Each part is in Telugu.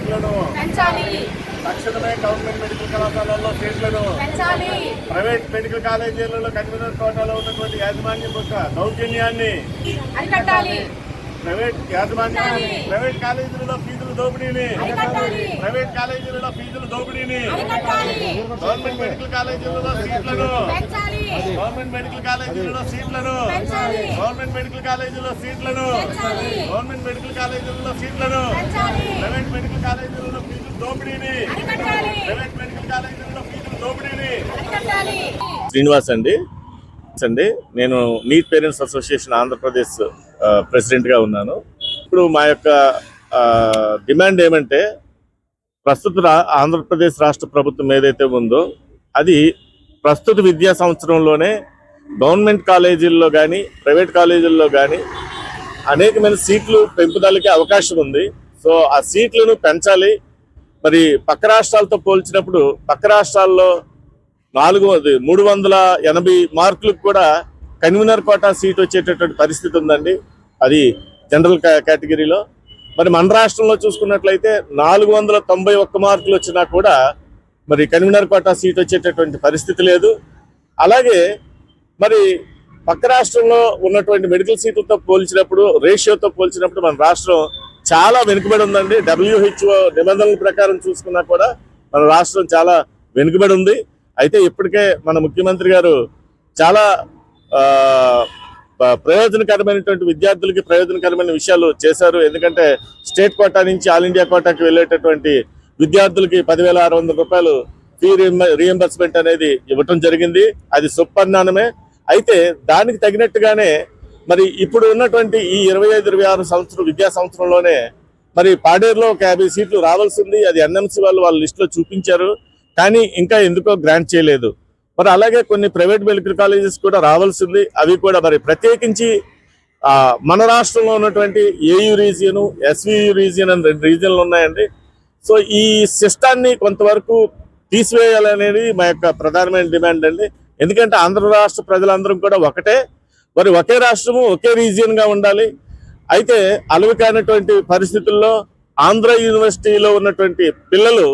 సీట్లను తక్షణమే గవర్నమెంట్ మెడికల్ కళాశాలల్లో సీట్లను ప్రైవేట్ మెడికల్ కాలేజీలలో కన్వీనర్ కోటాలో ఉన్నటువంటి యాజమాన్యం యొక్క దౌర్జన్యాన్ని అరికట్టాలి. ప్రైవేట్ యాజమాన్యాన్ని ప్రైవేట్ కాలేజీలలో ఫీజుల దోపిడీని. ప్రైవేట్ కాలేజీలలో ఫీజుల దోపిడీని. గవర్నమెంట్ మెడికల్ కాలేజీలలో సీట్లను. పెంచాలి. గవర్నమెంట్ మెడికల్ కాలేజీలలో సీట్లను. పెంచాలి. గవర్నమెంట్ మెడికల్ కాలేజీలో సీట్లను. పెంచాలి. గవర్నమెంట్ మెడికల్ కాలేజీలలో సీట్లను. పెంచాలి. ప్రైవేట్ మెడికల్ కాలేజీలలో ఫీజుల దోపిడీని. ప్రైవేట్ మెడికల్ కాలేజీలలో ఫీజుల దోపిడీని. శ్రీనివాస్ అండి. అండి. నేను నీట్ పేరెంట్స్ అసోసియేషన్ ఆంధ్రప్రదేశ్ ప్రెసిడెంట్గా ఉన్నాను. ఇప్పుడు మా యొక్క డిమాండ్ ఏమంటే ప్రస్తుత ఆంధ్రప్రదేశ్ రాష్ట్ర ప్రభుత్వం ఏదైతే ఉందో అది ప్రస్తుత విద్యా సంవత్సరంలోనే గవర్నమెంట్ కాలేజీల్లో కానీ ప్రైవేట్ కాలేజీల్లో కానీ అనేకమైన సీట్లు పెంపుదలకి అవకాశం ఉంది. సో ఆ సీట్లను పెంచాలి. మరి పక్క రాష్ట్రాలతో పోల్చినప్పుడు పక్క రాష్ట్రాల్లో నాలుగు మూడు వందల ఎనభై మార్కులకు కూడా కన్వీనర్ కోటా సీట్ వచ్చేటటువంటి పరిస్థితి ఉందండి. అది జనరల్ కేటగిరీలో. మరి మన రాష్ట్రంలో చూసుకున్నట్లయితే నాలుగు వందల తొంభై ఒక్క మార్కులు వచ్చినా కూడా మరి కన్వీనర్ కోటా సీట్ వచ్చేటటువంటి పరిస్థితి లేదు. అలాగే మరి పక్క రాష్ట్రంలో ఉన్నటువంటి మెడికల్ సీట్లతో పోల్చినప్పుడు రేషియోతో పోల్చినప్పుడు మన రాష్ట్రం చాలా వెనుకబడి ఉందండి. డబ్ల్యూహెచ్ఓ నిబంధనల ప్రకారం చూసుకున్నా కూడా మన రాష్ట్రం చాలా వెనుకబడి ఉంది. అయితే ఇప్పటికే మన ముఖ్యమంత్రి గారు చాలా ప్రయోజనకరమైనటువంటి విద్యార్థులకి ప్రయోజనకరమైన విషయాలు చేశారు. ఎందుకంటే స్టేట్ కోటా నుంచి ఆల్ ఇండియా కోటాకి వెళ్ళేటటువంటి విద్యార్థులకి పదివేల ఆరు వందల రూపాయలు ఫీ రియంబర్స్మెంట్ అనేది ఇవ్వటం జరిగింది. అది సుపరిణామమే. అయితే దానికి తగినట్టుగానే మరి ఇప్పుడు ఉన్నటువంటి ఈ ఇరవై ఐదు ఇరవై ఆరు సంవత్సరం విద్యా సంవత్సరంలోనే మరి పాడేరులో ఒక యాభై సీట్లు రావాల్సింది. అది ఎన్ఎంసీ వాళ్ళు వాళ్ళ లిస్టులో చూపించారు. కానీ ఇంకా ఎందుకో గ్రాంట్ చేయలేదు. మరి అలాగే కొన్ని ప్రైవేట్ మెడికల్ కాలేజెస్ కూడా రావాల్సింది. అవి కూడా మరి ప్రత్యేకించి మన రాష్ట్రంలో ఉన్నటువంటి ఏయు రీజియన్ ఎస్వియు రీజియన్ అని రెండు రీజియన్లు ఉన్నాయండి. సో ఈ సిస్టాన్ని కొంతవరకు తీసివేయాలనేది మా యొక్క ప్రధానమైన డిమాండ్ అండి. ఎందుకంటే ఆంధ్ర రాష్ట్ర ప్రజలందరం కూడా ఒకటే. మరి ఒకే రాష్ట్రము ఒకే రీజియన్గా ఉండాలి. అయితే అలవికైనటువంటి పరిస్థితుల్లో ఆంధ్ర యూనివర్సిటీలో ఉన్నటువంటి పిల్లలు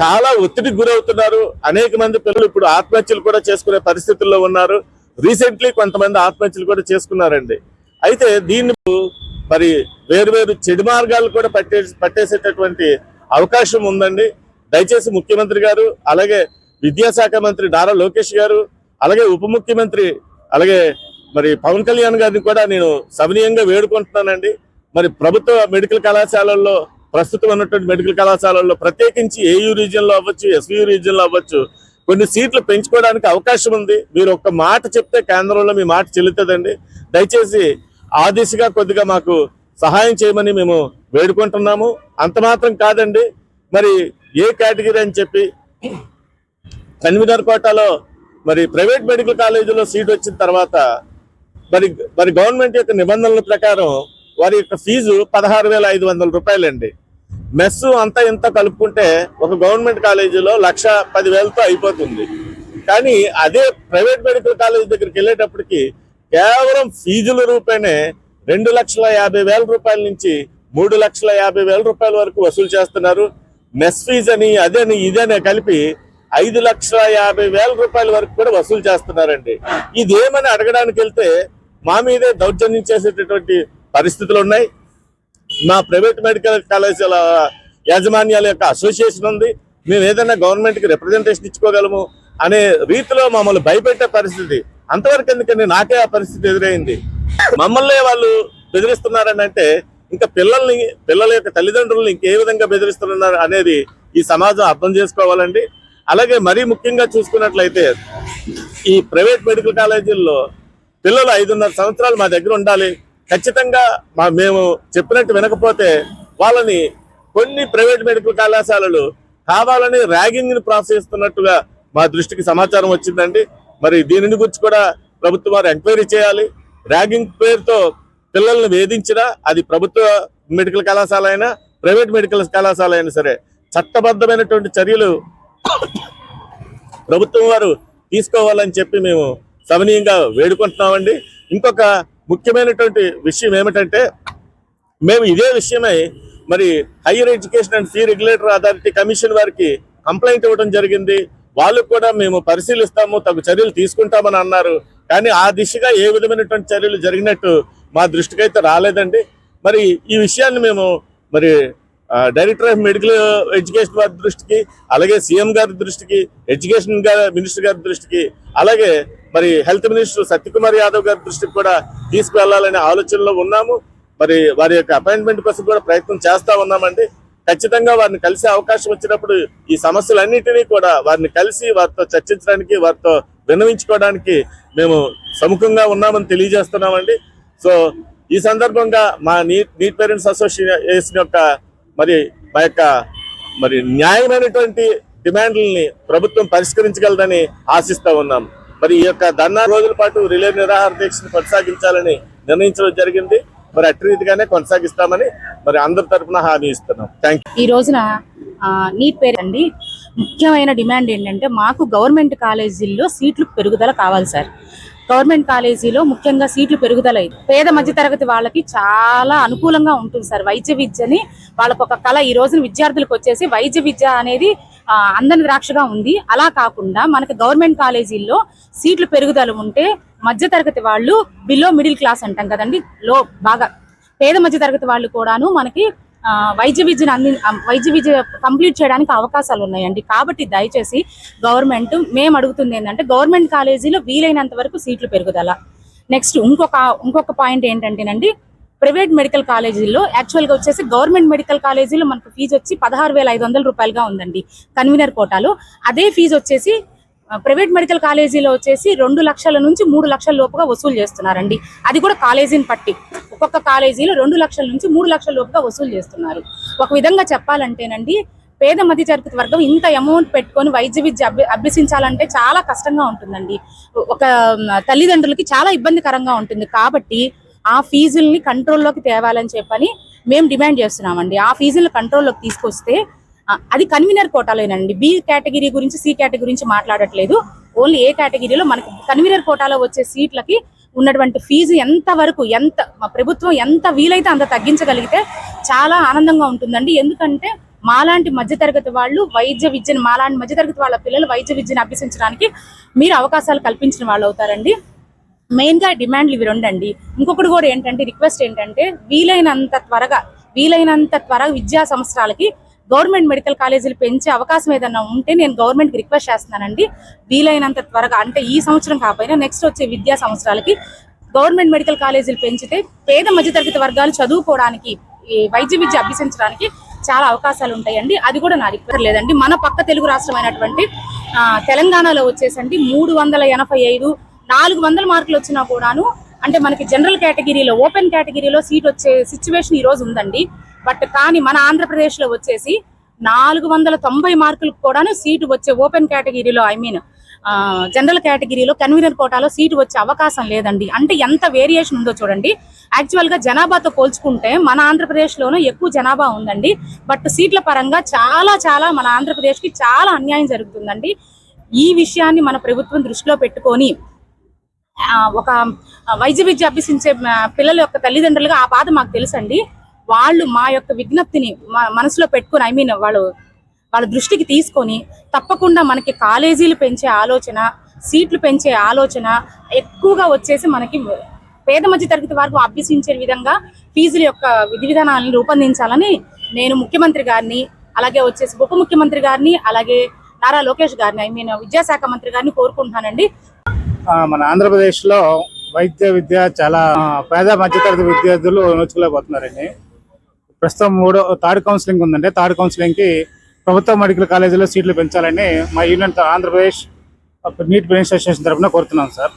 చాలా ఒత్తిడికి గురవుతున్నారు. అనేక మంది పిల్లలు ఇప్పుడు ఆత్మహత్యలు కూడా చేసుకునే పరిస్థితుల్లో ఉన్నారు. రీసెంట్లీ కొంతమంది ఆత్మహత్యలు కూడా చేసుకున్నారండి. అయితే దీన్ని మరి వేరు వేరు చెడు మార్గాలు కూడా పట్టే పట్టేసేటటువంటి అవకాశం ఉందండి. దయచేసి ముఖ్యమంత్రి గారు అలాగే విద్యాశాఖ మంత్రి నారా లోకేష్ గారు అలాగే ఉప ముఖ్యమంత్రి అలాగే మరి పవన్ కళ్యాణ్ గారిని కూడా నేను సవినీయంగా వేడుకుంటున్నానండి. మరి ప్రభుత్వ మెడికల్ కళాశాలల్లో ప్రస్తుతం ఉన్నటువంటి మెడికల్ కళాశాలల్లో ప్రత్యేకించి ఏయూ రీజియన్లో అవ్వచ్చు ఎస్వీ రీజియన్లో అవ్వచ్చు కొన్ని సీట్లు పెంచుకోవడానికి అవకాశం ఉంది. మీరు ఒక్క మాట చెప్తే కేంద్రంలో మీ మాట చెల్లుతుందండి. దయచేసి ఆ దిశగా కొద్దిగా మాకు సహాయం చేయమని మేము వేడుకుంటున్నాము. అంత మాత్రం కాదండి. మరి ఏ కేటగిరీ అని చెప్పి కన్వీనర్ కోటాలో మరి ప్రైవేట్ మెడికల్ కాలేజీలో సీట్ వచ్చిన తర్వాత మరి మరి గవర్నమెంట్ యొక్క నిబంధనల ప్రకారం వారి యొక్క ఫీజు పదహారు వేల ఐదు వందల రూపాయలండి. మెస్ అంతా ఇంత కలుపుకుంటే ఒక గవర్నమెంట్ కాలేజీలో లక్ష పదివేలతో అయిపోతుంది. కానీ అదే ప్రైవేట్ మెడికల్ కాలేజ్ దగ్గరికి వెళ్ళేటప్పటికి కేవలం ఫీజుల రూపాయనే రెండు లక్షల యాభై వేల రూపాయల నుంచి మూడు లక్షల యాభై వేల రూపాయల వరకు వసూలు చేస్తున్నారు. మెస్ ఫీజ్ అని అదేని ఇదేనే కలిపి ఐదు లక్షల యాభై వేల రూపాయల వరకు కూడా వసూలు చేస్తున్నారండి. ఇదేమని అడగడానికి వెళ్తే మా మీదే దౌర్జన్యం చేసేటటువంటి పరిస్థితులు ఉన్నాయి. మా ప్రైవేట్ మెడికల్ కాలేజీల యాజమాన్యాల యొక్క అసోసియేషన్ ఉంది. మేము ఏదైనా గవర్నమెంట్కి రిప్రజెంటేషన్ ఇచ్చుకోగలము అనే రీతిలో మమ్మల్ని భయపెట్టే పరిస్థితి. అంతవరకు ఎందుకండి నాకే ఆ పరిస్థితి ఎదురైంది? మమ్మల్ని వాళ్ళు బెదిరిస్తున్నారని అంటే ఇంకా పిల్లల్ని పిల్లల యొక్క తల్లిదండ్రులను ఇంకే విధంగా బెదిరిస్తున్నారు అనేది ఈ సమాజం అర్థం చేసుకోవాలండి. అలాగే మరీ ముఖ్యంగా చూసుకున్నట్లయితే ఈ ప్రైవేట్ మెడికల్ కాలేజీల్లో పిల్లలు ఐదున్నర సంవత్సరాలు మా దగ్గర ఉండాలి. ఖచ్చితంగా మా మేము చెప్పినట్టు వినకపోతే వాళ్ళని కొన్ని ప్రైవేట్ మెడికల్ కళాశాలలు కావాలని ర్యాగింగ్ని ప్రోత్సహిస్తున్నట్టుగా మా దృష్టికి సమాచారం వచ్చిందండి. మరి దీనిని గురించి కూడా ప్రభుత్వం వారు ఎంక్వైరీ చేయాలి. ర్యాగింగ్ పేరుతో పిల్లల్ని వేధించినా అది ప్రభుత్వ మెడికల్ కళాశాల అయినా ప్రైవేట్ మెడికల్ కళాశాల అయినా సరే చట్టబద్ధమైనటువంటి చర్యలు ప్రభుత్వం వారు తీసుకోవాలని చెప్పి మేము సవనీయంగా వేడుకుంటున్నామండి. ఇంకొక ముఖ్యమైనటువంటి విషయం ఏమిటంటే మేము ఇదే విషయమై మరి Higher Education and Fee Regulator Authority Commission వారికి కంప్లైంట్ ఇవ్వడం జరిగింది. వాళ్ళు కూడా మేము పరిశీలిస్తాము తగు చర్యలు తీసుకుంటామని అన్నారు. కానీ ఆ దిశగా ఏ విధమైనటువంటి చర్యలు జరిగినట్టు మా దృష్టికి అయితే రాలేదండి. మరి ఈ విషయాన్ని మేము మరి డైరెక్టర్ ఆఫ్ మెడికల్ ఎడ్యుకేషన్ వారి దృష్టికి అలాగే సీఎం గారి దృష్టికి ఎడ్యుకేషన్ గారి మినిస్టర్ గారి దృష్టికి అలాగే మరి హెల్త్ మినిస్టర్ సత్యకుమార్ యాదవ్ గారి దృష్టికి కూడా తీసుకువెళ్ళాలనే ఆలోచనలో ఉన్నాము. మరి వారి యొక్క అపాయింట్మెంట్ కోసం కూడా ప్రయత్నం చేస్తా ఉన్నామండి. ఖచ్చితంగా వారిని కలిసే అవకాశం వచ్చినప్పుడు ఈ సమస్యలన్నింటినీ కూడా వారిని కలిసి వారితో చర్చించడానికి వారితో విన్నవించుకోవడానికి మేము సముఖంగా ఉన్నామని తెలియజేస్తున్నామండి. సో ఈ సందర్భంగా మా నీట్ నీట్ పేరెంట్స్ అసోసియేషన్ యొక్క మరి మా యొక్క మరి న్యాయమైనటువంటి డిమాండ్లని ప్రభుత్వం పరిష్కరించగలదని ఆశిస్తూ ఉన్నాం. మరి ఈ యొక్క ధర్నా రోజుల పాటు రిలే నిరాహార దీక్షను కొనసాగించాలని నిర్ణయించడం జరిగింది. మరి అట్టి రీతిగానే కొనసాగిస్తామని మరి అందరి తరఫున హామీ ఇస్తున్నాం. థ్యాంక్ ఈ రోజున నీ నీట్ పేరు అండి. ముఖ్యమైన డిమాండ్ ఏంటంటే మాకు గవర్నమెంట్ కాలేజీల్లో సీట్లు పెరుగుదల కావాలి సార్. గవర్నమెంట్ కాలేజీలో ముఖ్యంగా సీట్లు పెరుగుదల అయింది. పేద మధ్యతరగతి వాళ్ళకి చాలా అనుకూలంగా ఉంటుంది సార్ వైద్య విద్యని. వాళ్ళకు ఒక కళ ఈ రోజున విద్యార్థులకు వచ్చేసి వైద్య విద్య అనేది అందని ద్రాక్షగా ఉంది. అలా కాకుండా మనకి గవర్నమెంట్ కాలేజీల్లో సీట్లు పెరుగుదల ఉంటే మధ్యతరగతి వాళ్ళు బిలో మిడిల్ క్లాస్ అంటాం కదండి లో బాగా. పేద మధ్య తరగతి వాళ్ళు కూడాను మనకి వైద్య విద్యను అంది వైద్య విద్య కంప్లీట్ చేయడానికి అవకాశాలు ఉన్నాయండి. కాబట్టి దయచేసి గవర్నమెంట్ మేము అడుగుతుంది ఏంటంటే గవర్నమెంట్ కాలేజీలో వీలైనంత వరకు సీట్లు పెరుగుదల. నెక్స్ట్ ఇంకొక ఇంకొక పాయింట్ ఏంటంటేనండి ప్రైవేట్ మెడికల్ కాలేజీల్లో యాక్చువల్గా వచ్చేసి గవర్నమెంట్ మెడికల్ కాలేజీలో మనకు ఫీజు వచ్చి పదహారు వేల ఐదు వందల రూపాయలుగా ఉందండి కన్వీనర్ కోటాలో. అదే ఫీజు వచ్చేసి ప్రైవేట్ మెడికల్ కాలేజీలో వచ్చేసి రెండు లక్షల నుంచి మూడు లక్షల లోపుగా వసూలు చేస్తున్నారండి. అది కూడా కాలేజీని పట్టి ఒక్కొక్క కాలేజీలో రెండు లక్షల నుంచి మూడు లక్షల లోపుగా వసూలు చేస్తున్నారు. ఒక విధంగా చెప్పాలంటేనండి పేద మధ్య తరగతి వర్గం ఇంత అమౌంట్ పెట్టుకొని వైద్య విద్య అభ్య అభ్యసించాలంటే చాలా కష్టంగా ఉంటుందండి. ఒక తల్లిదండ్రులకి చాలా ఇబ్బందికరంగా ఉంటుంది. కాబట్టి ఆ ఫీజుల్ని కంట్రోల్లోకి తేవాలని చెప్పని మేము డిమాండ్ చేస్తున్నామండి. ఆ ఫీజులు కంట్రోల్లోకి తీసుకొస్తే అది కన్వీనర్ కోటాలోనండి. బి కేటగిరీ గురించి సి కేటగిరీ గురించి మాట్లాడట్లేదు. ఓన్లీ ఏ కేటగిరీలో మనకి కన్వీనర్ కోటాలో వచ్చే సీట్లకి ఉన్నటువంటి ఫీజు ఎంత వరకు ఎంత మా ప్రభుత్వం ఎంత వీలైతే అంత తగ్గించగలిగితే చాలా ఆనందంగా ఉంటుందండి. ఎందుకంటే మాలాంటి మధ్యతరగతి వాళ్ళు వైద్య విద్యను మాలాంటి మధ్యతరగతి వాళ్ళ పిల్లలు వైద్య విద్యను అభ్యసించడానికి మీరు అవకాశాలు కల్పించిన వాళ్ళు అవుతారండి మెయిన్గా డిమాండ్లు ఇవి రెండండి. ఇంకొకటి కూడా ఏంటంటే రిక్వెస్ట్ ఏంటంటే వీలైనంత త్వరగా వీలైనంత త్వరగా విద్యా సంవత్సరాలకి గవర్నమెంట్ మెడికల్ కాలేజీలు పెంచే అవకాశం ఏదన్నా ఉంటే నేను గవర్నమెంట్కి రిక్వెస్ట్ చేస్తున్నానండి. వీలైనంత త్వరగా అంటే ఈ సంవత్సరం కాకపోయినా నెక్స్ట్ వచ్చే విద్యా సంవత్సరాలకి గవర్నమెంట్ మెడికల్ కాలేజీలు పెంచితే పేద మధ్యతరగతి వర్గాలు చదువుకోవడానికి ఈ వైద్య విద్య అభ్యసించడానికి చాలా అవకాశాలు ఉంటాయండి. అది కూడా నా రిక్వెస్ట్. లేదండి మన పక్క తెలుగు రాష్ట్రమైనటువంటి తెలంగాణలో వచ్చేసండి మూడు వందల ఎనభై ఐదు నాలుగు వందల మార్కులు వచ్చినా కూడాను అంటే మనకి జనరల్ కేటగిరీలో ఓపెన్ కేటగిరీలో సీట్ వచ్చే సిచ్యువేషన్ ఈ రోజు ఉందండి. బట్ కానీ మన ఆంధ్రప్రదేశ్లో వచ్చేసి నాలుగు వందల తొంభై మార్కులకు కూడాను సీటు వచ్చే ఓపెన్ కేటగిరీలో ఐ మీన్ జనరల్ కేటగిరీలో కన్వీనర్ కోటాలో సీటు వచ్చే అవకాశం లేదండి. అంటే ఎంత వేరియేషన్ ఉందో చూడండి. యాక్చువల్గా జనాభాతో పోల్చుకుంటే మన ఆంధ్రప్రదేశ్లోనూ ఎక్కువ జనాభా ఉందండి. బట్ సీట్ల పరంగా చాలా చాలా మన ఆంధ్రప్రదేశ్కి చాలా అన్యాయం జరుగుతుందండి. ఈ విషయాన్ని మన ప్రభుత్వం దృష్టిలో పెట్టుకొని ఒక వైద్య విద్య అభ్యసించే పిల్లల యొక్క తల్లిదండ్రులుగా ఆ బాధ మాకు తెలుసండి. వాళ్ళు మా యొక్క విజ్ఞప్తిని మనసులో పెట్టుకొని ఐ మీన్ వాళ్ళు వాళ్ళ దృష్టికి తీసుకొని తప్పకుండా మనకి కాలేజీలు పెంచే ఆలోచన సీట్లు పెంచే ఆలోచన ఎక్కువగా వచ్చేసి మనకి పేద మధ్య తరగతి వరకు అభ్యసించే విధంగా ఫీజుల యొక్క విధి విధానాలను రూపొందించాలని నేను ముఖ్యమంత్రి గారిని అలాగే వచ్చేసి ఉప ముఖ్యమంత్రి గారిని అలాగే నారా లోకేష్ గారిని ఐ మీన్ విద్యాశాఖ మంత్రి గారిని కోరుకుంటున్నానండి. మన ఆంధ్రప్రదేశ్లో వైద్య విద్య చాలా పేద మధ్యతరగతి విద్యార్థులు నోచుకోలేకపోతున్నారండి ప్రస్తుతం మూడో థర్డ్ కౌన్సిలింగ్ ఉందండి. థర్డ్ కౌన్సిలింగ్కి ప్రభుత్వ మెడికల్ కాలేజీలో సీట్లు పెంచాలని మా union Andhra Pradesh neat parents association తరఫున కోరుతున్నాం సార్.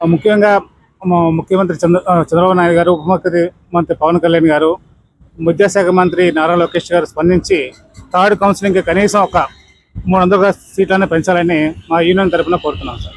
ముఖ్యంగా ముఖ్యమంత్రి చంద్ర చంద్రబాబు నాయుడు గారు ఉప ముఖ్యమంత్రి పవన్ కళ్యాణ్ గారు విద్యాశాఖ మంత్రి నారా లోకేష్ గారు స్పందించి థర్డ్ కౌన్సిలింగ్ కనీసం ఒక మూడు వందల సీట్లను పెంచాలని మా యూనియన్ తరఫున కోరుతున్నాం sir.